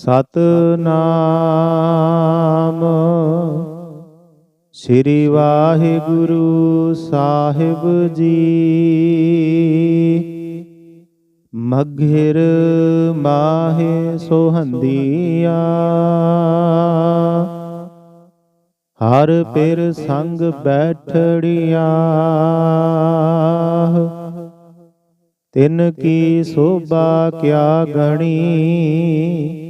ਸਤਨਾਮ। ਸ੍ਰੀ ਵਾਹਿਗੁਰੂ ਸਾਹਿਬ ਜੀ। ਮਘਿਰ ਮਾਹੇ ਸੋਹੰਦੀਆ। ਹਰ ਪਿਰ ਸੰਗ ਬੈਠੜਿਆ। ਤਿਨ ਕੀ ਸੋਭਾ ਕਿਆ ਗਣੀ।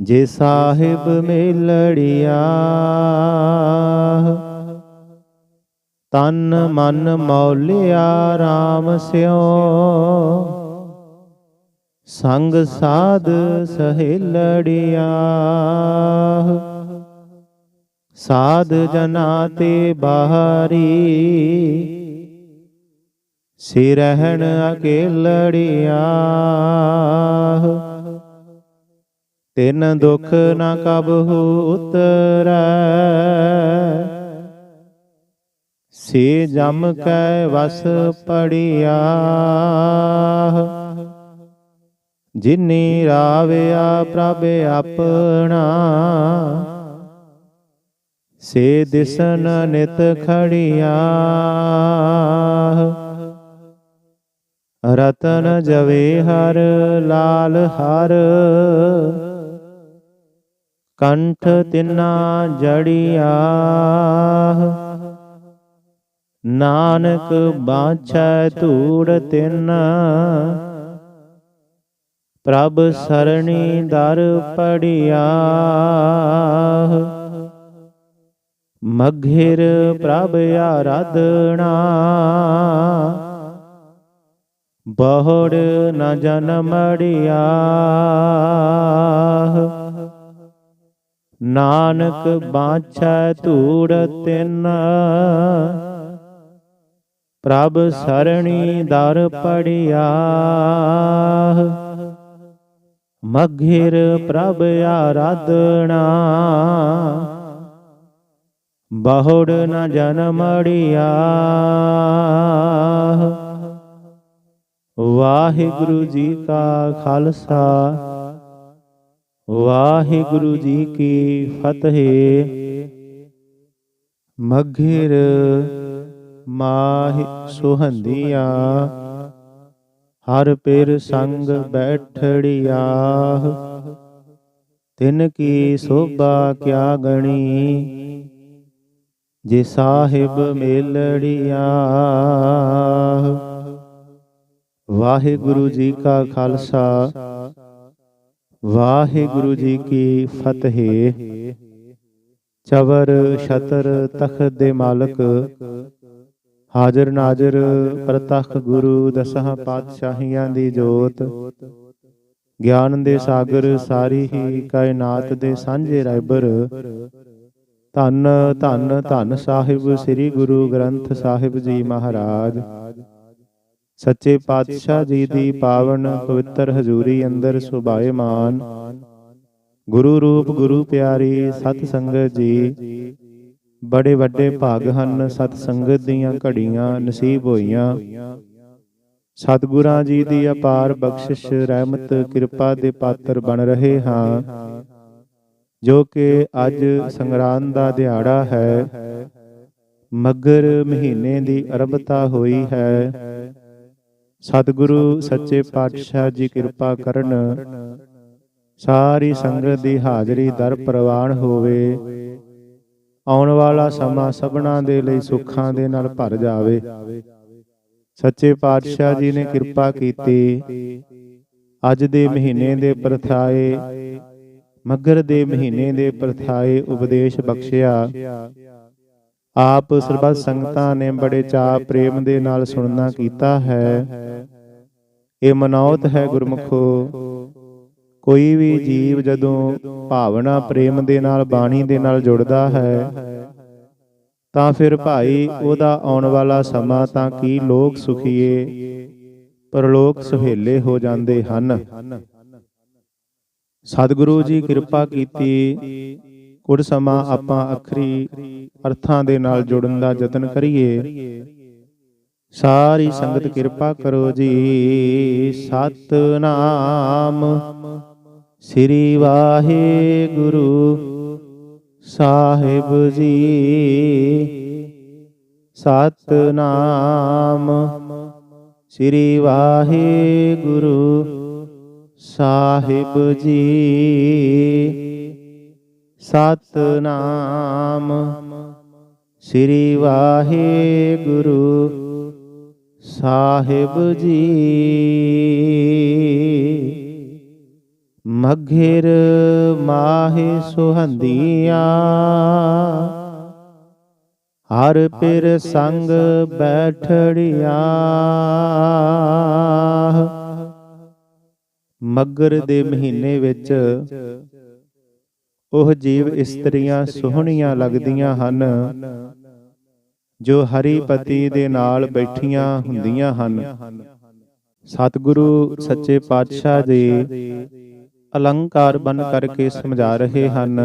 ਜੇ ਸਾਹਿਬ ਮੇਲੜਿਆ ਤਨ ਮਨ ਮੌਲਿਆ RAM ਸਿਓ। ਸੰਗ ਸਾਧ ਸਹੇਲੜਿਆ। ਸਾਧ ਜਨਾ ਤੇ ਬਾਹਰੀ। ਸੇ ਰਹਿਣ ਅਕੇਲੜਿਆ। ਤਿਨ ਦੁਖ ਨਾ ਕਬਹੁ ਉਤਰੈ। ਸੇ ਜਮ ਕੈ ਵਸ ਪੜਿਆ। ਜਿਨੀ ਰਾਵਿਆ ਪ੍ਰਭ ਆਪਣਾ। ਸੇ ਦਿਸਨ ਨਿਤ ਖੜਿਆ। ਰਤਨ ਜਵੇ ਹਰ ਲਾਲ ਹਰ। ਕੰਠ ਤਿਨਾ ਜੜਿਆ ਨਾਨਕ ਬਾਛੈ ਧੂੜ ਤਿਨ। ਪ੍ਰਭ ਸਰਣੀ ਦਰ ਪੜਿਆ ਮਘਿਰ ਪ੍ਰਭ ਆਰਾਧਣਾ ਬਹੁੜ ਨ ਜਨਮੜਿਆ ਨਾਨਕ ਬਾਛੈ ਧੂੜ ਤਿਨ। ਪ੍ਰਭ ਸਰਣੀ ਦਰ ਪੜਿਆ। ਮਘਿਰ ਪ੍ਰਭ ਆਰਾਧਣਾ ਬਹੁੜ ਨ ਜਨਮੜਿਆ ਵਾਹਿਗੁਰੂ ਜੀ ਕਾ ਖਾਲਸਾ। ਵਾਹਿਗੁਰੂ ਜੀ ਕੀ ਫਤਿਹ। ਮਘਿਰ ਮਾਹਿ ਸੁਹੰਦੀਆਂ, ਹਰ ਪਿਰ ਸੰਗ ਬੈਠੜਿਆ। ਤਿਨ ਕੀ ਸੋਭਾ ਕਿਆ ਗਣੀ, ਜੇ ਸਾਹਿਬ ਮੇਲੜਿਆ। ਵਾਹਿਗੁਰੂ ਜੀ ਕਾ ਖਾਲਸਾ ਵਾਹਿਗੁਰੂ ਜੀ ਕੀ ਫਤਿਹ। ਚਵਰ ਛਤਰ ਤਖਤ ਦੇ ਮਾਲਕ, ਹਾਜ਼ਰ ਨਾਜ਼ਰ ਪ੍ਰਤਖ ਗੁਰੂ ਦਸਾਂ ਪਾਤਸ਼ਾਹੀਆਂ ਦੀ ਜੋਤ। ਗਿਆਨ ਦੇ ਸਾਗਰ ਸਾਰੀ ਹੀ ਕਾਇਨਾਤ ਦੇ ਸਾਂਝੇ ਰਾਇਬਰ। ਧੰਨ ਧੰਨ ਧੰਨ ਸਾਹਿਬ ਸ੍ਰੀ ਗੁਰੂ ਗ੍ਰੰਥ ਸਾਹਿਬ ਜੀ ਮਹਾਰਾਜ। ਸੱਚੇ ਪਾਤਸ਼ਾਹ ਜੀ ਦੀ ਪਾਵਨ ਪਵਿੱਤਰ ਹਜ਼ੂਰੀ ਅੰਦਰ ਸੁਭਾਏਮਾਨ। ਗੁਰੂ ਰੂਪ ਗੁਰੂ ਪਿਆਰੀ ਸਤ ਸੰਗਤ ਜੀ। ਬੜੇ ਵੱਡੇ ਭਾਗ ਹਨ ਸਤ ਸੰਗਤ ਦੀਆਂ ਘੜੀਆਂ ਨਸੀਬ ਹੋਈਆਂ। ਸਤਿਗੁਰਾਂ ਜੀ ਦੀ ਅਪਾਰ ਬਖਸ਼ਿਸ਼ ਰਹਿਮਤ ਕਿਰਪਾ ਦੇ ਪਾਤਰ ਬਣ ਰਹੇ ਹਾਂ। ਜੋ ਕਿ ਅੱਜ ਸੰਗਰਾਂਦ ਦਾ ਦਿਹਾੜਾ ਹੈ। ਮਗਰ ਮਹੀਨੇ ਦੀ ਅਰਬਤਾ ਹੋਈ ਹੈ। ਸਤਿਗੁਰੂ ਸੱਚੇ ਪਾਤਸ਼ਾਹ ਜੀ ਕਿਰਪਾ ਕਰਨ। ਸਾਰੀ ਸੰਗਤ ਦੀ ਹਾਜ਼ਰੀ ਦਰ ਪ੍ਰਵਾਨ ਹੋਵੇ। ਆਉਣ ਵਾਲਾ ਸਮਾਂ ਸਭਨਾ ਦੇ ਲਈ ਸੁੱਖਾਂ ਦੇ ਨਾਲ ਭਰ ਜਾਵੇ। ਸੱਚੇ ਪਾਤਸ਼ਾਹ ਜੀ ਨੇ ਕਿਰਪਾ ਕੀਤੀ। ਅੱਜ ਦੇ ਮਹੀਨੇ ਦੇ ਪ੍ਰਥਾਏ। ਮਗਰ ਦੇ ਮਹੀਨੇ ਦੇ ਪ੍ਰਥਾਏ ਉਪਦੇਸ਼ ਬਖਸ਼ਿਆ। ਆਪ ਸਰਬੱਤ ਸੰਗਤਾਂ ਨੇ ਬੜੇ ਚਾਅ ਪ੍ਰੇਮ ਦੇ ਨਾਲ ਸੁਣਨਾ ਕੀਤਾ ਹੈ। ਇਹ ਮਨੌਤ ਹੈ ਗੁਰਮਖੋ। ਕੋਈ ਵੀ ਜੀਵ ਜਦੋਂ ਭਾਵਨਾ ਪ੍ਰੇਮ ਦੇ ਨਾਲ, ਬਾਣੀ ਦੇ ਨਾਲ ਜੁੜਦਾ ਹੈ, ਤਾਂ ਫਿਰ ਭਾਈ ਉਹਦਾ ਆਉਣ ਵਾਲਾ ਸਮਾਂ ਤਾਂ ਕੀ ਲੋਕ ਸੁਖੀਏ, ਪਰਲੋਕ ਸੁਹੇਲੇ ਹੋ ਜਾਂਦੇ ਹਨ। ਸਤਿਗੁਰੂ ਜੀ ਕਿਰਪਾ ਕੀਤੀ ਕੁਝ ਸਮਾਂ ਆਪਾਂ ਅਖਰੀ ਅਰਥਾਂ ਦੇ ਨਾਲ ਜੁੜਨ ਦਾ ਯਤਨ ਕਰੀਏ। ਸਾਰੀ ਸੰਗਤ ਕਿਰਪਾ ਕਰੋ ਜੀ। ਸਤਨਾਮ। ਸ੍ਰੀ ਵਾਹਿਗੁਰੂ ਸਾਹਿਬ ਜੀ। ਸਤਨਾਮ। ਸ੍ਰੀ ਵਾਹਿਗੁਰੂ ਸਾਹਿਬ ਜੀ। ਸਤਨਾਮ। ਸ੍ਰੀ ਵਾਹਿਗੁਰੂ ਸਾਹਿਬ ਜੀ। ਮਘਿਰ ਮਾਹੇ ਸੁਹੰਦੀਆਂ। ਹਰ ਪਿਰ ਸੰਗ ਬੈਠੜੀਆਂ। ਮਗਰ ਦੇ ਮਹੀਨੇ ਵਿੱਚ ਉਹ ਜੀਵ ਇਸਤਰੀਆਂ ਸੋਹਣੀਆਂ ਲੱਗਦੀਆਂ ਹਨ ਜੋ ਹਰੀਪਤੀ ਦੇ ਨਾਲ ਬੈਠੀਆਂ ਹੁੰਦੀਆਂ ਹਨ। ਸਤਿਗੁਰੂ ਸੱਚੇ ਪਾਤਸ਼ਾਹ ਜੀ ਅਲੰਕਾਰ ਬਨ ਕਰਕੇ ਸਮਝਾ ਰਹੇ ਹਨ।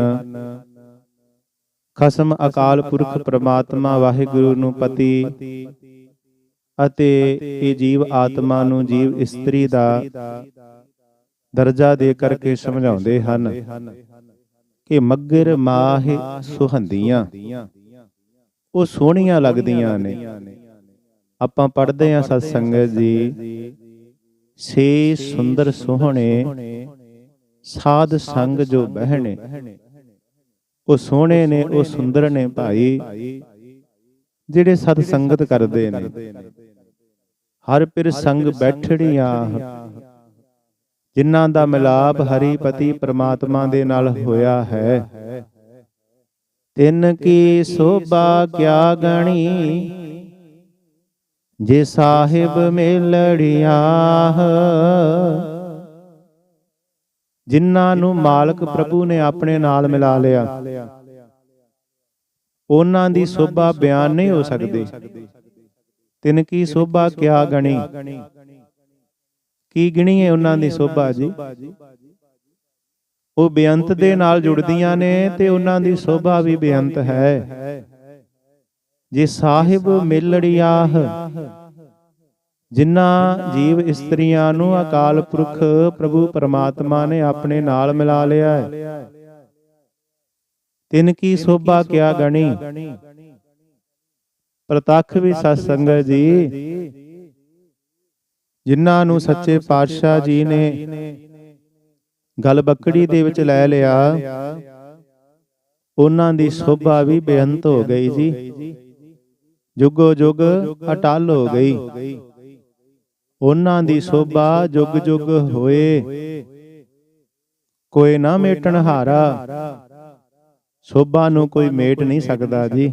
ਖਸਮ ਅਕਾਲ ਪੁਰਖ ਪ੍ਰਮਾਤਮਾ ਵਾਹਿਗੁਰੂ ਨੂੰ ਪਤੀ ਅਤੇ ਇਹ ਜੀਵ ਆਤਮਾ ਨੂੰ ਜੀਵ ਇਸਤਰੀ ਦਾ ਦਰਜਾ ਦੇ ਕਰਕੇ ਸਮਝਾਉਂਦੇ ਹਨ। ਕਿ ਮੱਗਰ ਮਾਹ ਸੁਹੰਦੀਆਂ। ਉਹ ਸੋਹਣੀਆਂ ਲੱਗਦੀਆਂ ਨੇ। ਆਪਾਂ ਪੜ੍ਹਦੇ ਆ ਸਤ ਸੰਗਤ ਜੀ। ਸੇ ਸੁੰਦਰ ਸੋਹਣੇ, ਸਾਧ ਸੰਗ ਜੋ ਬਹਿਣੇ। ਉਹ ਸੋਹਣੇ ਨੇ, ਉਹ ਸੁੰਦਰ ਨੇ ਭਾਈ। ਜਿਹੜੇ ਸਤ ਸੰਗਤ ਕਰਦੇ ਨੇ। ਹਰ ਪਿਰ ਸੰਗ ਬੈਠੜੀਆਂ ਜਿਨ੍ਹਾਂ ਦਾ ਮਿਲਾਪ ਹਰੀ ਪਤੀ ਪ੍ਰਮਾਤਮਾ ਦੇ ਨਾਲ ਹੋਇਆ ਹੈ। ਤਿੰਨ ਕੀ ਸੋਭਾ ਕਿਆ ਗਣੀ? ਜੇ ਸਾਹਿਬ ਮੇਲੜਿਆ ਜਿਨ੍ਹਾਂ ਨੂੰ ਮਾਲਕ ਪ੍ਰਭੂ ਨੇ ਆਪਣੇ ਨਾਲ ਮਿਲਾ ਲਿਆ। ਉਹਨਾਂ ਦੀ ਸੋਭਾ ਬਿਆਨ ਨਹੀਂ ਹੋ ਸਕਦੀ। ਤਿੰਨ ਕੀ ਸੋਭਾ ਕਿਆ ਗਣੀ? ਕੀ ਗਿਣੀਏ ਉਹਨਾਂ ਦੀ ਸੋਭਾ ਜੀ? ਉਹ ਬੇਅੰਤ ਦੇ ਨਾਲ ਜੁੜਦੀਆਂ ਨੇ ਤੇ ਉਹਨਾਂ ਦੀ ਸੋਭਾ ਵੀ ਬੇਅੰਤ ਹੈ। ਜੇ ਸਾਹਿਬ ਮਿਲੜਿਆਹ ਜਿਨ੍ਹਾਂ ਜੀਵ ਇਸਤਰੀਆਂ ਨੂੰ ਅਕਾਲ ਪੁਰਖ ਪ੍ਰਭੂ ਪਰਮਾਤਮਾ ਨੇ ਆਪਣੇ ਨਾਲ ਮਿਲਾ ਲਿਆ ਹੈ ਤਿਨ ਕੀ ਸੋਭਾ ਕਿਆ ਗਣੀ? ਪ੍ਰਤੱਖ ਵੀ ਸਤ ਸੰਗਤ ਜੀ। ਜਿਨ੍ਹਾਂ ਨੂੰ ਸੱਚੇ ਪਾਤਸ਼ਾਹ ਜੀ ਨੇ ਗਲ ਬੱਕੜੀ ਦੇ ਵਿੱਚ ਲੈ ਲਿਆ। ਉਹਨਾਂ ਦੀ ਸੋਭਾ ਵੀ ਬੇਅੰਤ ਹੋ ਗਈ ਜੀ। ਜੁਗੋ ਜੁਗ ਅਟਲ ਹੋ ਗਈ। ਉਹਨਾਂ ਦੀ ਸੋਭਾ ਜੁਗ ਜੁਗ ਹੋਏ। ਕੋਈ ਨਾ ਮੇਟਣ ਹਾਰਾ। ਸੋਭਾ ਨੂੰ ਕੋਈ ਮੇਟ ਨਹੀਂ ਸਕਦਾ ਜੀ।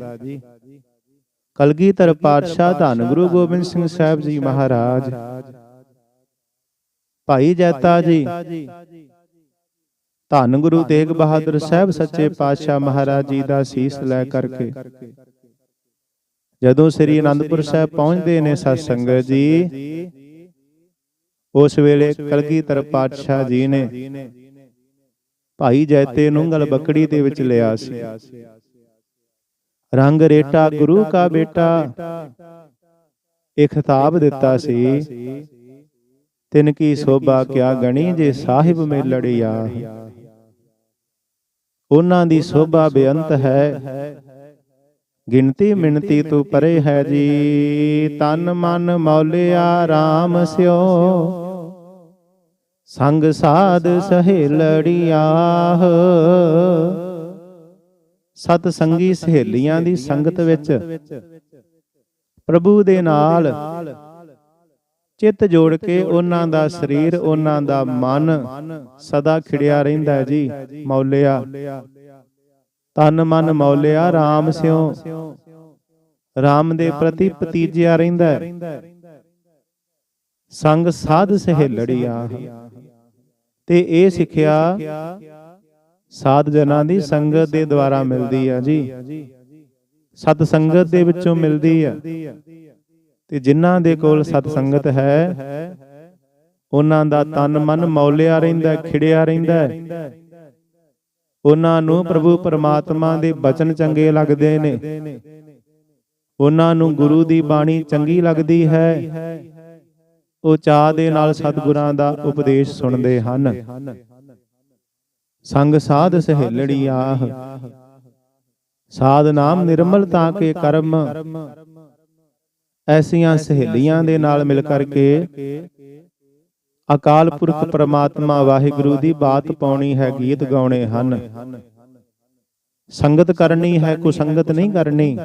ਕਲਗੀਧਰ ਪਾਤਸ਼ਾਹ ਧੰਨ ਗੁਰੂ ਗੋਬਿੰਦ ਸਿੰਘ ਸਾਹਿਬ ਜੀ ਮਹਾਰਾਜ। ਭਾਈ ਜੈਤਾ ਜੀ। ਧੰਨ ਗੁਰੂ ਤੇਗ ਬਹਾਦਰ ਸਾਹਿਬ ਸੱਚੇ ਪਾਤਸ਼ਾਹ ਮਹਾਰਾਜ ਜੀ ਦਾ ਸੀਸ ਲੈ ਕਰਕੇ। ਜਦੋਂ ਸ੍ਰੀ ਅਨੰਦਪੁਰ ਸਾਹਿਬ ਪਹੁੰਚਦੇ ਨੇ ਸਤ ਸੰਗਤ ਜੀ ਉਸ ਵੇਲੇ ਕਲਗੀਧਰ ਪਾਤਸ਼ਾਹ ਜੀ ਨੇ ਭਾਈ ਜੈਤੇ ਨੂੰ ਗਲ ਬੱਕੜੀ ਦੇ ਵਿੱਚ ਲਿਆ ਸੀ। ਰੰਗ ਰੇਟਾ ਗੁਰੂ ਕਾ ਬੇਟਾ। ਇਹ ਖਿਤਾਬ ਦਿੱਤਾ ਸੀ। ਤਿਨ ਕੀ ਸੋਭਾ ਕਿਆ ਗਣੀ ਜੇ ਸਾਹਿਬ ਮੇ ਲੜਿਆ। ਉਹਨਾਂ ਦੀ ਸੋਭਾ ਬੇਅੰਤ ਹੈ। ਗਿਣਤੀ ਮਿਣਤੀ ਤੂੰ ਪਰੇ ਹੈ ਜੀ। ਤਨ ਮਨ ਮੌਲਿਆ RAM ਸਿਓ। ਸੰਗ ਸਾਧ ਸਹੇਲੜੀਆਹ ਸਤ ਸੰਗੀ ਸਹੇਲੀਆਂ ਦੀ ਸੰਗਤ ਵਿੱਚ। ਪ੍ਰਭੂ ਦੇ ਨਾਲ ਚਿੱਤ ਜੋੜ ਕੇ ਉਹਨਾਂ ਦਾ ਸਰੀਰ ਉਹਨਾਂ ਦਾ ਮਨ ਸਦਾ ਖਿੜਿਆ ਰਹਿੰਦਾ ਜੀ। ਮੌਲਿਆ। ਤਨ ਮਨ ਮੌਲਿਆ RAM ਸਿਓ। RAM ਦੇ ਪ੍ਰਤੀ ਪਤੀਜਿਆ ਰਹਿੰਦਾ ਸੰਗ ਸਾਧ ਸਹੇਲੜੀਆ ਤੇ ਇਹ ਸਿੱਖਿਆ ਸਾਧ ਜਨਾਂ ਦੀ ਸੰਗਤ ਦੇ ਦੁਆਰਾ ਮਿਲਦੀ ਆ ਜੀ। ਸਤ ਸੰਗਤ ਦੇ ਵਿੱਚੋਂ ਮਿਲਦੀ ਆ। ਤੇ ਜਿਨ੍ਹਾਂ ਦੇ ਕੋਲ ਸਤ ਸੰਗਤ ਹੈ ਉਹਨਾਂ ਦਾ ਤਨ ਮਨ ਮੌਲਿਆ ਰਹਿੰਦਾ ਖਿੜਿਆ ਰਹਿੰਦਾ। ਉਹਨਾਂ ਨੂੰ ਪ੍ਰਭੂ ਪਰਮਾਤਮਾ ਦੇ ਬਚਨ ਚੰਗੇ ਲੱਗਦੇ ਨੇ। ਉਹਨਾਂ ਨੂੰ ਗੁਰੂ ਦੀ ਬਾਣੀ ਚੰਗੀ ਲੱਗਦੀ ਹੈ। ਉਹ ਚਾਹ ਦੇ ਨਾਲ ਸਤਿਗੁਰਾਂ ਦਾ ਉਪਦੇਸ਼ ਸੁਣਦੇ ਹਨ। ਸੰਗ ਸਾਧ ਸਹੇਲੜੀ ਆਹ ਸਾਧ ਨਾਮ ਨਿਰਮਲਤਾ ਕੇ ਕਰਮ। ਐਸੀਆਂ ਸਹੇਲੀਆਂ ਦੇ ਨਾਲ ਮਿਲ ਕਰਕੇ ਅਕਾਲ ਪੁਰਖ ਪ੍ਰਮਾਤਮਾ ਵਾਹਿਗੁਰੂ ਦੀ ਬਾਤ ਪਾਉਣੀ ਹੈ ਗੀਤ ਗਾਉਣੇ ਹਨ। ਸੰਗਤ ਕਰਨੀ ਹੈ, ਕੁਸੰਗਤ ਨਹੀਂ ਕਰਨੀ।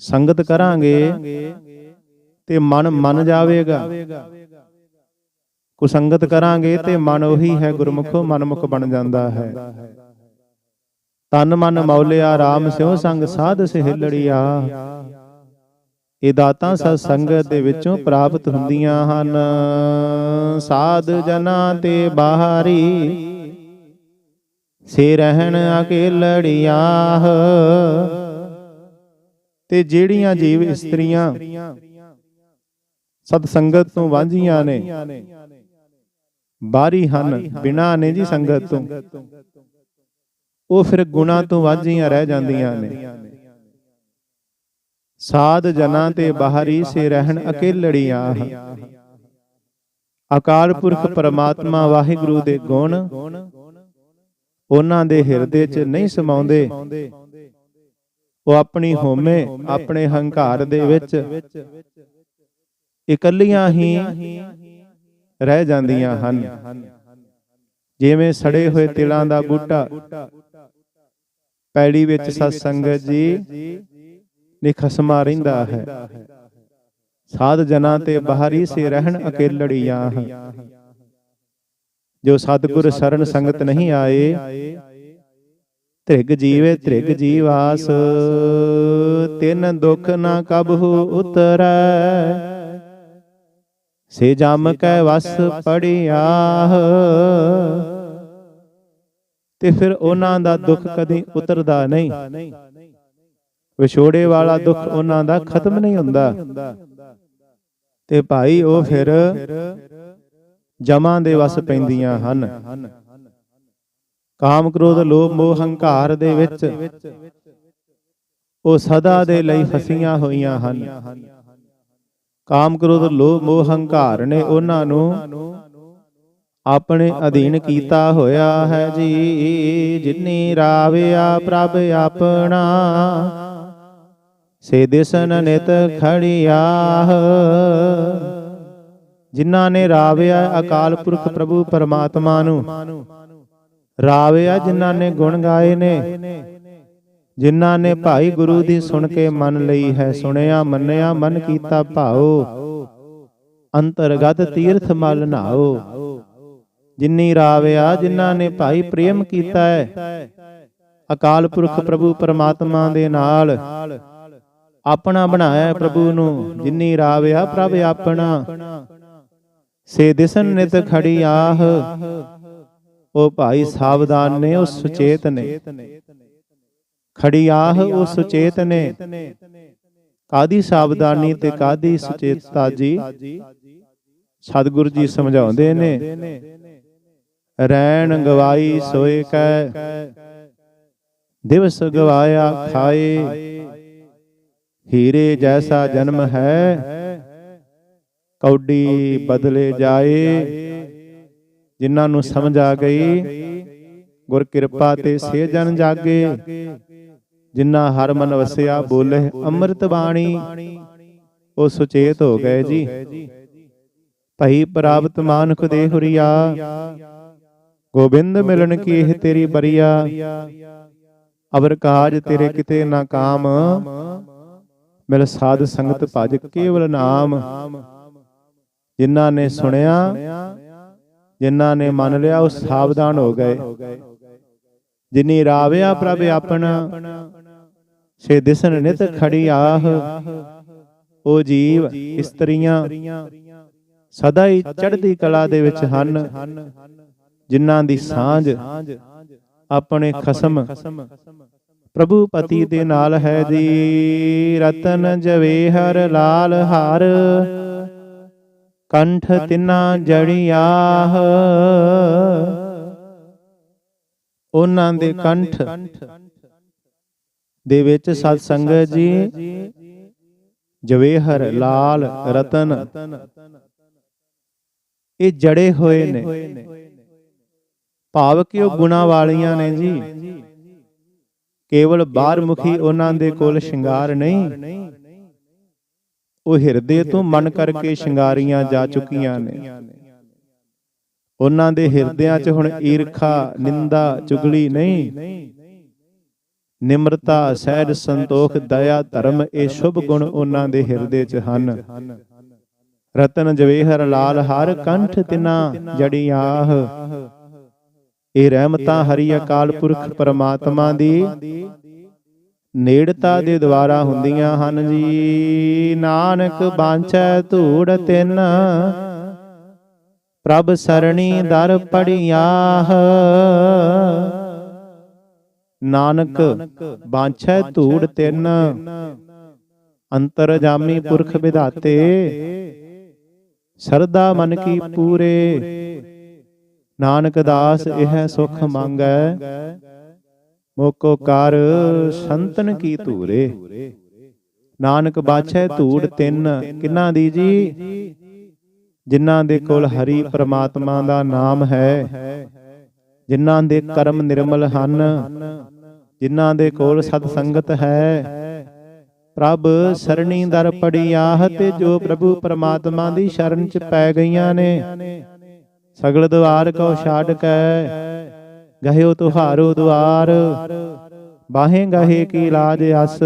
ਸੰਗਤ ਕਰਾਂਗੇ ਤੇ ਮਨ ਮੰਨ ਜਾਵੇਗਾ। ਕੁਸੰਗਤ ਕਰਾਂਗੇ ਤੇ ਮਨ ਉਹੀ ਹੈ, ਗੁਰਮੁਖੋ ਮਨਮੁਖ ਬਣ ਜਾਂਦਾ ਹੈ। ਤਨ ਮਨ ਮੌਲਿਆ RAM ਸਿਉ ਸੰਗ ਸਾਧ ਸਹਿਲੜੀਆ। ਇਹ ਦਾਤਾਂ ਸਤ ਸੰਗਤ ਦੇ ਵਿੱਚੋਂ ਪ੍ਰਾਪਤ ਹੁੰਦੀਆਂ ਹਨ। ਸਾਧ ਜਨਾਂ ਤੇ ਬਾਹਰੀ। ਸੇ ਰਹਿਣ ਅਕੇਲੜੀਆਂ ਤੇ ਜਿਹੜੀਆਂ ਜੀਵ ਇਸਤਰੀਆਂ ਸਤ ਸੰਗਤ ਤੋਂ ਵਾਂਝੀਆਂ ਨੇ। ਬਾਹਰੀ ਹਨ। ਬਿਨਾ ਨੇ ਜੀ ਸੰਗਤ ਤੋਂ। ਉਹ ਫਿਰ ਗੁਣਾ ਤੋਂ ਵਾਂਝੀਆਂ ਰਹਿ ਜਾਂਦੀਆਂ ਨੇ। ਸਾਧ ਜਨਾਂ ਤੇ ਬਾਹਰੀ ਸੇ ਰਹਿਣ ਅਕੇਲੜੀਆਂ ਅਕਾਲ ਪੁਰਖ ਪਰਮਾਤਮਾ ਵਾਹਿਗੁਰੂ ਦੇ ਗੁਣ ਉਹਨਾਂ ਦੇ ਹਿਰਦੇ 'ਚ ਨਹੀਂ ਸਮਾਉਂਦੇ। ਉਹ ਆਪਣੀ ਹੋਮੇ ਆਪਣੇ ਹੰਕਾਰ ਦੇ ਵਿੱਚ ਇਕੱਲੀਆਂ ਹੀ ਰਹਿ ਜਾਂਦੀਆਂ ਹਨ। ਜਿਵੇਂ ਸੜੇ ਹੋਏ ਤਿਲਾਂ ਦਾ ਬੂਟਾ ਪੈੜੀ ਵਿੱਚ ਸਤ ਸੰਗਤ ਜੀ ਨਿਖਸਮਾ ਰਹਿੰਦਾ ਹੈ। ਸਾਧ ਜਨਾਂ ਤੇ ਬਾਹਰੀ ਸੇ ਰਹਿਣ ਅਕੇਲੜੀਆਂ ਜੋ ਸਤਿਗੁਰ ਸ਼ਰਨ ਸੰਗਤ ਨਹੀਂ ਆਏ, ਤ੍ਰਿਗ ਜੀਵੇ ਤ੍ਰਿਗ ਜੀਵਾਸ, ਤਿਨ ਦੁਖ ਨਾ ਕਬਹੁ ਉਤਰੈ। ਸੇ ਜਮ ਕੈ ਵਸ ਪੜਿਆ ਤੇ ਫਿਰ ਉਹਨਾਂ ਦਾ ਦੁੱਖ ਕਦੀ ਉਤਰਦਾ ਨਹੀਂ। ਵਿਛੋੜੇ ਵਾਲਾ ਦੁੱਖ ਉਹਨਾਂ ਦਾ ਖਤਮ ਨਹੀਂ ਹੁੰਦਾ। ਤੇ ਭਾਈ ਉਹ ਫਿਰ ਜਮਾਂ ਦੇ ਵਸ ਪੈਂਦੀਆਂ ਹਨ। ਕਾਮ ਕ੍ਰੋਧ ਲੋਭ ਮੋਹ ਹੰਕਾਰ ਦੇ ਵਿੱਚ ਉਹ ਸਦਾ ਦੇ ਲਈ ਫਸੀਆਂ ਹੋਈਆਂ ਹਨ। ਕਾਮ ਕ੍ਰੋਧ ਲੋਭ ਮੋਹ ਹੰਕਾਰ ਨੇ ਉਹਨਾਂ ਨੂੰ ਆਪਣੇ ਅਧੀਨ ਕੀਤਾ ਹੋਇਆ ਹੈ ਜੀ। ਜਿਨੀ ਰਾਵਿਆ ਪ੍ਰਭ ਆਪਣਾ ਸੇ ਦਿਸਨ ਨਿਤ ਖੜਿਆ ਜਿਨ੍ਹਾਂ ਨੇ ਰਾਵਿਆ ਅਕਾਲ ਪੁਰਖ ਪ੍ਰਭੂ ਪਰਮਾਤਮਾ ਨੂੰ, ਰਾਵਿਆ ਜਿਨ੍ਹਾਂ ਨੇ ਗੁਣ ਗਾਏ ਨੇ, ਜਿਨ੍ਹਾਂ ਨੇ ਭਾਈ ਗੁਰੂ ਦੀ ਸੁਣ ਕੇ ਮੰਨ ਲਈ ਹੈ ਸੁਣਿਆ, ਮੰਨਿਆ, ਮਨ ਕੀਤਾ ਭਾਉ। ਅੰਤਰਗਤ ਤੀਰਥ ਮਲ ਨਾਓ ਜਿਨੀ ਰਾਵਿਆ ਜਿਨ੍ਹਾਂ ਨੇ ਭਾਈ ਪ੍ਰੇਮ ਕੀਤਾ ਹੈ, ਅਕਾਲ ਪੁਰਖ ਪ੍ਰਭੂ ਪਰਮਾਤਮਾ ਦੇ ਨਾਲ ਆਪਣਾ ਬਣਾਇਆ ਪ੍ਰਭੂ ਨੂੰ ਜਿਨੀ ਰਾਵਿਆ ਪ੍ਰਭ ਆਪਣਾ। ਸੇ ਦਿਸਨ ਨਿਤ ਖੜੀ ਆਹ। ਉਹ ਭਾਈ ਸਾਵਧਾਨ ਨੇ ਉਹ ਸੁਚੇਤ ਨੇ। ਖੜੀ ਆਹ ਉਹ ਸੁਚੇਤ ਨੇ। ਕਾਦੀ ਸਾਵਧਾਨੀ ਤੇ ਕਾਦੀ ਸੁਚੇਤਤਾ ਜੀ ਸਤਿਗੁਰੂ ਜੀ ਸਮਝਾਉਂਦੇ ਨੇ। ਰੈਣ ਗਵਾਈ ਸੋਏ ਕੈ। ਦਿਵਸ ਗਵਾਇਆ ਖਾਏ। ਹੀਰੇ ਜੈਸਾ ਜਨਮ ਹੈ, ਕੌਡੀ ਬਦਲੇ ਜਾਏ। ਜਿਨ੍ਹਾਂ ਨੂੰ ਸਮਝ ਆ ਗਈ, ਗੁਰ ਕਿਰਪਾ ਤੇ ਸੇ ਜਨ ਜਾਗੇ। ਜਿਨ੍ਹਾਂ ਹਰ ਮਨ ਵਸਿਆ ਬੋਲੇ ਅੰਮ੍ਰਿਤ ਬਾਣੀ, ਉਹ ਸੁਚੇਤ ਹੋ ਗਏ ਜੀ। ਭਈ ਪ੍ਰਾਪਤ ਮਾਨੁਖ ਦੇ ਹੁਰੀਆ, ਗੋਬਿੰਦ ਮਿਲਣ ਕੀ ਇਹ ਤੇਰੀ ਬਰੀਆ। ਅਵਰ ਕਾਜ ਤੇਰੇ ਕਿਤੇ ਨਾ ਕਾਮ ਮਿਲ ਸਾਧ ਸੰਗਤ ਭਜ ਕੇਵਲ ਨਾਮ। ਜਿਨ੍ਹਾਂ ਨੇ ਸੁਣਿਆ, ਜਿਨ੍ਹਾਂ ਨੇ ਮੰਨ ਲਿਆ, ਉਹ ਸਾਵਧਾਨ ਹੋ ਗਏ। ਜਿਨੀ ਰਾਵਿਆ ਪ੍ਰਭ ਆਪਣਾ ਸੇ ਦਿਸਨ ਨਿਤ ਖੜੀ ਆਹ। ਉਹ ਜੀਵ ਇਸਤਰੀਆਂ ਸਦਾ ਹੀ ਚੜ੍ਹਦੀ ਕਲਾ ਦੇ ਵਿੱਚ ਹਨ, ਜਿਨ੍ਹਾਂ ਦੀ ਸਾਂਝ ਆਪਣੇ ਖਸਮ ਪ੍ਰਭੂ ਪਤੀ ਦੇ ਨਾਲ ਹੈ ਜੀ ਰਤਨ ਜਵੇਹਰ ਲਾਲ ਹਾਰ। ਕੰਠ ਤਿਨਾ ਜੜਿਆਹ ਉਹਨਾਂ ਦੇ ਕੰਠ ਦੇ ਵਿੱਚ ਸਤ ਸੰਗਤ ਜੀ। ਜਵੇਹਰ ਲਾਲ ਰਤਨ। ਇਹ ਜੜੇ ਹੋਏ ਨੇ। ਭਾਵ ਕਿ ਉਹ ਗੁਣਾ ਵਾਲੀਆਂ ਨੇ ਜੀ। ਕੇਵਲ ਬਾਹਰ ਮੁਖੀ ਉਹਨਾਂ ਦੇ ਕੋਲ ਸ਼ਿੰਗਾਰ ਨਹੀਂ। ਉਹ ਹਿਰਦੇ ਤੋਂ ਮਨ ਕਰਕੇ ਸ਼ਿੰਗਾਰੀਆਂ ਜਾ ਚੁੱਕੀਆਂ ਨੇ। ਉਹਨਾਂ ਦੇ ਹਿਰਦਿਆਂ 'ਚ ਹੁਣ ਈਰਖਾ ਨਿੰਦਾ ਚੁਗਲੀ ਨਹੀਂ। ਨਿਮਰਤਾ ਸਹਿਜ ਸੰਤੋਖ ਦਇਆ ਧਰਮ ਇਹ ਸ਼ੁਭ ਗੁਣ ਉਹਨਾਂ ਦੇ ਹਿਰਦੇ 'ਚ ਹਨ। ਰਤਨ ਜਵੇਹਰ ਲਾਲ ਹਰ ਕੰਠ ਤਿਨਾ ਜੜੀਆਹ। ਇਹ ਰਹਿਮਤਾਂ ਹਰੀ ਅਕਾਲ ਪੁਰਖ ਪਰਮਾਤਮਾ ਦੀ ਨੇੜਤਾ ਦੇ ਦੁਆਰਾ ਹੁੰਦੀਆਂ ਹਨ ਜੀ। ਨਾਨਕ ਬਾਂਛੈ ਧੂੜ ਤਿੰਨ। ਪ੍ਰਭ ਸਰਣੀ ਦਰ ਪੜਿਆਹ। ਨਾਨਕ ਬਾਂਛੈ ਧੂੜ ਤਿੰਨ। ਅੰਤਰ ਜਾਮੀ ਪੁਰਖ ਵਿਧਾਤੇ। ਸਰਦਾ ਮਨ ਕੀ ਪੂਰੇ। ਨਾਨਕ ਦਾਸ ਇਹ ਸੁਖ ਮੰਗੈ। ਮੋਕੋ ਕਰ ਸੰਤਨ ਕੀ ਧੂਰੇ। ਨਾਨਕ ਬਾਛੈ ਧੂੜ ਤਿੰਨ। ਕਿੰਨਾ ਦੀ ਜੀ? ਜਿਨ੍ਹਾਂ ਦੇ ਕੋਲ ਹਰੀ ਪ੍ਰਮਾਤਮਾ ਦਾ ਨਾਮ ਹੈ। ਜਿਨ੍ਹਾਂ ਦੇ ਕਰਮ ਨਿਰਮਲ ਹਨ। ਜਿਨ੍ਹਾਂ ਦੇ ਕੋਲ ਸਤ ਸੰਗਤ ਹੈ। ਪ੍ਰਭ ਸਰਣੀ ਦਰ ਪੜੀ ਆਹ ਤੇ ਜੋ ਪ੍ਰਭੂ ਪਰਮਾਤਮਾ ਦੀ ਸ਼ਰਨ ਚ ਪੈ ਗਈਆਂ ਨੇ। ਸਗਲ ਦੁਆਰ ਕੋ। ਛਾੜ ਕੈ। ਗਹਿਓ ਤੁਹਾਰੋ ਦੁਆਰ ਬਾਹੇ ਗਹੇ ਕੀ ਲਾਜ ਅਸ।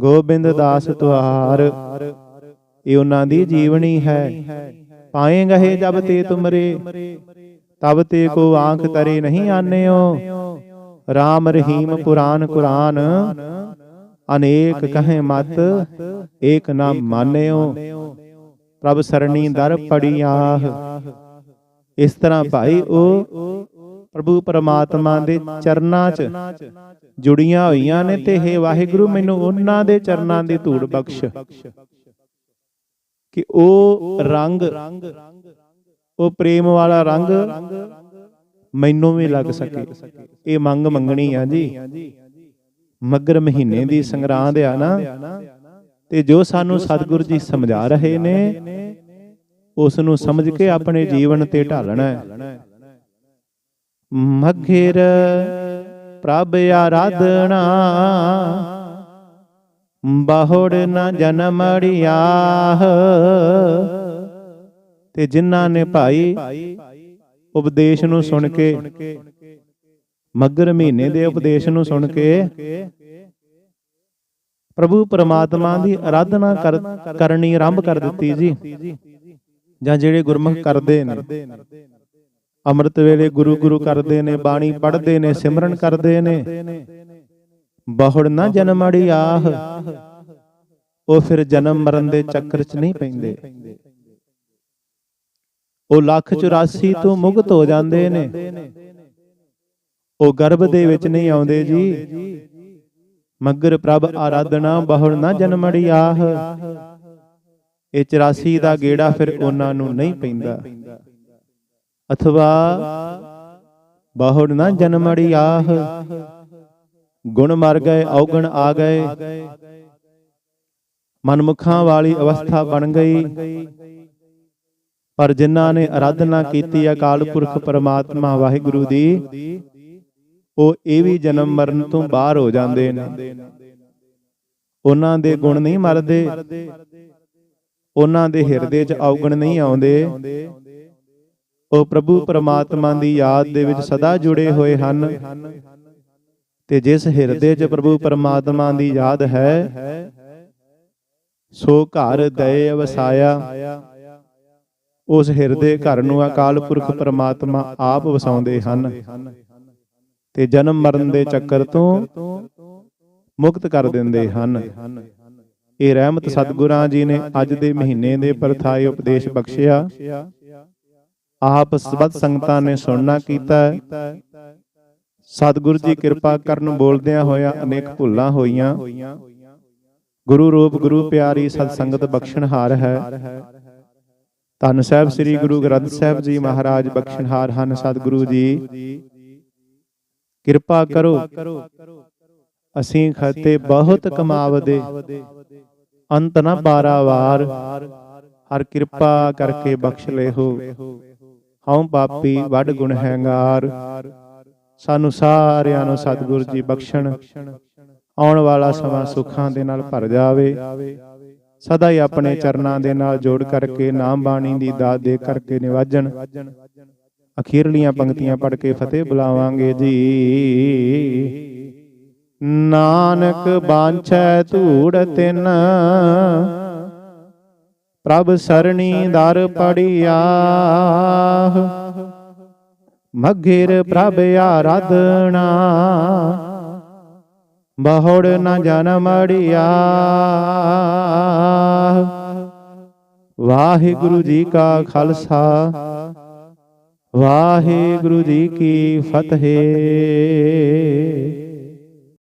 ਗੋਬਿੰਦ ਦਾਸ ਤੁਹਾਰ। ਇਹ ਉਹਨਾਂ ਦੀ ਜੀਵਨੀ ਹੈ। ਪਾਏ ਗਹੇ ਜਬ ਤੇ ਤੁਮਰੇ। ਤਬ ਤੇ ਕੋ ਆਂਖ ਤਰੇ ਨਹੀਂ ਆਨਿਓ। RAM ਰਹੀਮ ਪੁਰਾਨ ਕੁਰਾਨ। ਅਨੇਕ ਕਹੇ ਮਤ ਏਕ ਨਾ ਮਾਨਿਓ। ਪ੍ਰਭ ਸਰਣੀ ਦਰ ਪੜਿਆਹ ਇਸ ਤਰ੍ਹਾਂ ਭਾਈ ਉਹ ਪ੍ਰਭੂ ਪਰਮਾਤਮਾ ਦੇ ਚਰਨਾਂ 'ਚ ਜੁੜੀਆਂ ਹੋਈਆਂ ਨੇ ਤੇ ਹੇ ਵਾਹਿਗੁਰੂ ਮੈਨੂੰ ਉਹਨਾਂ ਦੇ ਚਰਨਾਂ ਦੀ ਧੂੜ ਬਖਸ਼। ਕਿ ਉਹ ਰੰਗ ਉਹ ਪ੍ਰੇਮ ਵਾਲਾ ਰੰਗ ਮੈਨੂੰ ਵੀ ਲੱਗ ਸਕੇ। ਇਹ ਮੰਗ ਮੰਗਣੀ ਆ ਜੀ। ਮਗਰ ਮਹੀਨੇ ਦੀ ਸੰਗਰਾਂਦ ਆ ਨਾ। ਤੇ ਜੋ ਸਾਨੂੰ ਸਤਿਗੁਰੂ ਜੀ ਸਮਝਾ ਰਹੇ ਨੇ ਉਸ ਨੂੰ ਸਮਝ ਕੇ ਆਪਣੇ ਜੀਵਨ ਤੇ ਢਾਲਣਾ ਹੈ। ਮਘਿਰ ਪ੍ਰਭ ਆਰਾਧਨਾ ਬਾਹੁੜ ਨਾ ਜਨਮੜਿਆਹ ਤੇ ਜਿਨ੍ਹਾਂ ਨੇ ਭਾਈ ਉਪਦੇਸ਼ ਨੂੰ ਸੁਣ ਕੇ ਮਗਰ ਮਹੀਨੇ ਦੇ ਉਪਦੇਸ਼ ਨੂੰ ਸੁਣ ਕੇ ਪ੍ਰਭੂ ਪਰਮਾਤਮਾ ਦੀ ਆਰਾਧਨਾ ਕਰਨੀ ਆਰੰਭ ਕਰ ਦਿੱਤੀ ਜੀ। ਜਾਂ ਜਿਹੜੇ ਗੁਰਮੁਖ ਕਰਦੇ ਨੇ। ਅੰਮ੍ਰਿਤ ਵੇਲੇ ਗੁਰੂ ਗੁਰੂ ਕਰਦੇ ਨੇ ਬਾਣੀ ਪੜ੍ਹਦੇ ਨੇ ਸਿਮਰਨ ਕਰਦੇ ਨੇ। ਬਹੁੜ ਨਾ ਜਨਮੜੀ ਆਹ ਉਹ ਫਿਰ ਜਨਮ ਮਰਨ ਦੇ ਚੱਕਰ 'ਚ ਨਹੀਂ ਪੈਂਦੇ। ਉਹ ਲੱਖ 84 ਤੋਂ ਮੁਕਤ ਹੋ ਜਾਂਦੇ ਨੇ। ਉਹ ਗਰਭ ਦੇ ਵਿੱਚ ਨਹੀਂ ਆਉਂਦੇ ਜੀ। ਮਗਰ ਪ੍ਰਭ ਆਰਾਧਨਾ ਬਹੁੜ ਨਾ ਜਨਮੜੀ ਆਹ ਇਹ 84 ਦਾ ਗੇੜਾ ਫਿਰ ਉਹਨਾਂ ਨੂੰ ਨਹੀਂ ਪੈਂਦਾ। ਅਥਵਾ ਬਹੁੜ ਨਾ ਜਨਮੜੀ ਆਹ। ਗੁਣ ਮਰ ਗਏ ਔਗਣ ਆ ਗਏ। ਮਨਮੁਖਾਂ ਵਾਲੀ ਅਵਸਥਾ ਬਣ ਗਈ। ਪਰ ਜਿਨ੍ਹਾਂ ਨੇ ਆਰਾਧਨਾ ਕੀਤੀ ਅਕਾਲ ਪੁਰਖ ਪਰਮਾਤਮਾ ਵਾਹਿਗੁਰੂ ਦੀ ਉਹ ਇਹ ਵੀ ਜਨਮ ਮਰਨ ਤੋਂ ਬਾਹਰ ਹੋ ਜਾਂਦੇ ਨੇ। ਉਹਨਾਂ ਦੇ ਗੁਣ ਨਹੀਂ ਮਰਦੇ। ਉਹਨਾਂ ਦੇ ਹਿਰਦੇ 'ਚ ਔਗਣ ਨਹੀਂ ਆਉਂਦੇ। ਉਹ ਪ੍ਰਭੂ ਪਰਮਾਤਮਾ ਦੀ ਯਾਦ ਦੇ ਵਿੱਚ ਸਦਾ ਜੁੜੇ ਹੋਏ ਹਨ। ਤੇ ਜਿਸ ਹਿਰਦੇ 'ਚ ਪ੍ਰਭੂ ਪਰਮਾਤਮਾ ਦੀ ਯਾਦ ਹੈ ਸੋ ਘਰ ਦਏ ਵਸਾਇਆ। ਉਸ ਹਿਰਦੇ ਘਰ ਨੂੰ ਅਕਾਲ ਪੁਰਖ ਪਰਮਾਤਮਾ ਆਪ ਵਸਾਉਂਦੇ ਹਨ। ਤੇ ਜਨਮ ਮਰਨ ਦੇ ਚੱਕਰ ਤੋਂ ਮੁਕਤ ਕਰ ਦਿੰਦੇ ਹਨ। ਇਹ ਰਹਿਮਤ ਸਤਿਗੁਰਾਂ ਜੀ ਨੇ ਅੱਜ ਦੇ ਮਹੀਨੇ ਦੇ ਪਰਥਾਏ ਉਪਦੇਸ਼ ਬਖਸ਼ਿਆ। ਆਪ ਸਬਦ ਸੰਗਤਾਂ ਨੇ ਸੁਣਨਾ ਕੀਤਾ। ਸਤਿਗੁਰੂ ਜੀ ਕਿਰਪਾ ਕਰਨ ਬੋਲਦਿਆਂ ਹੋਇਆਂ ਅਨੇਕ ਭੁੱਲਾਂ ਹੋਈਆਂ। ਗੁਰੂ ਰੂਪ ਗੁਰੂ ਪਿਆਰੀ ਸਤ ਸੰਗਤ ਬਖਸ਼ਣਹਾਰ ਹੈ। ਧੰਨ ਸਾਹਿਬ ਸ੍ਰੀ ਗੁਰੂ ਗ੍ਰੰਥ ਸਾਹਿਬ ਜੀ ਮਹਾਰਾਜ ਬਖਸ਼ਣਹਾਰ ਹਨ ਸਤਿਗੁਰੂ ਜੀ। ਕਿਰਪਾ ਕਰੋ। ਅਸੀਂ ਖਤੇ ਬਹੁਤ ਕਮਾਵਦੇ। ਅੰਤ ਨਾ ਪਾਰਾਵਾਰ ਹਰ ਕਿਰਪਾ ਕਰਕੇ ਬਖਸ਼ ਲੈਹੋ ਹਉ ਪਾਪੀ ਵੱਡ ਗੁਣ ਹੈਂਗਾਰ। ਸਾਨੂੰ ਸਾਰਿਆਂ ਨੂੰ ਸਤਿਗੁਰੂ ਜੀ ਬਖਸ਼ਣ। ਆਉਣ ਵਾਲਾ ਸਮਾਂ ਸੁੱਖਾਂ ਦੇ ਨਾਲ ਭਰ ਜਾਵੇ। ਸਦਾ ਹੀ ਆਪਣੇ ਚਰਨਾਂ ਦੇ ਨਾਲ ਜੋੜ ਕਰਕੇ ਨਾਮ ਬਾਣੀ ਦੀ ਦਾਤ ਦੇ ਕਰਕੇ ਨਿਵਾਜਣ। ਅਖੀਰਲੀਆਂ ਪੰਕਤੀਆਂ ਪੜ੍ਹ ਕੇ ਫਤਿਹ ਬੁਲਾਵਾਂਗੇ ਜੀ। ਨਾਨਕ ਬਾਂਛੈ ਧੂੜ ਤਿਨ। ਪ੍ਰਭ ਸਰਣੀ ਦਰ ਪੜਿਆ ਮਗਿਰ ਪ੍ਰਭ ਆਰਾਧਨਾ। ਬਹੁੜ ਨ ਜਨਮ ਜਨਮੜਿਆ ਵਾਹਿਗੁਰੂ ਜੀ ਕਾ ਖਾਲਸਾ। ਵਾਹਿਗੁਰੂ ਜੀ ਕੀ ਫਤਿਹ।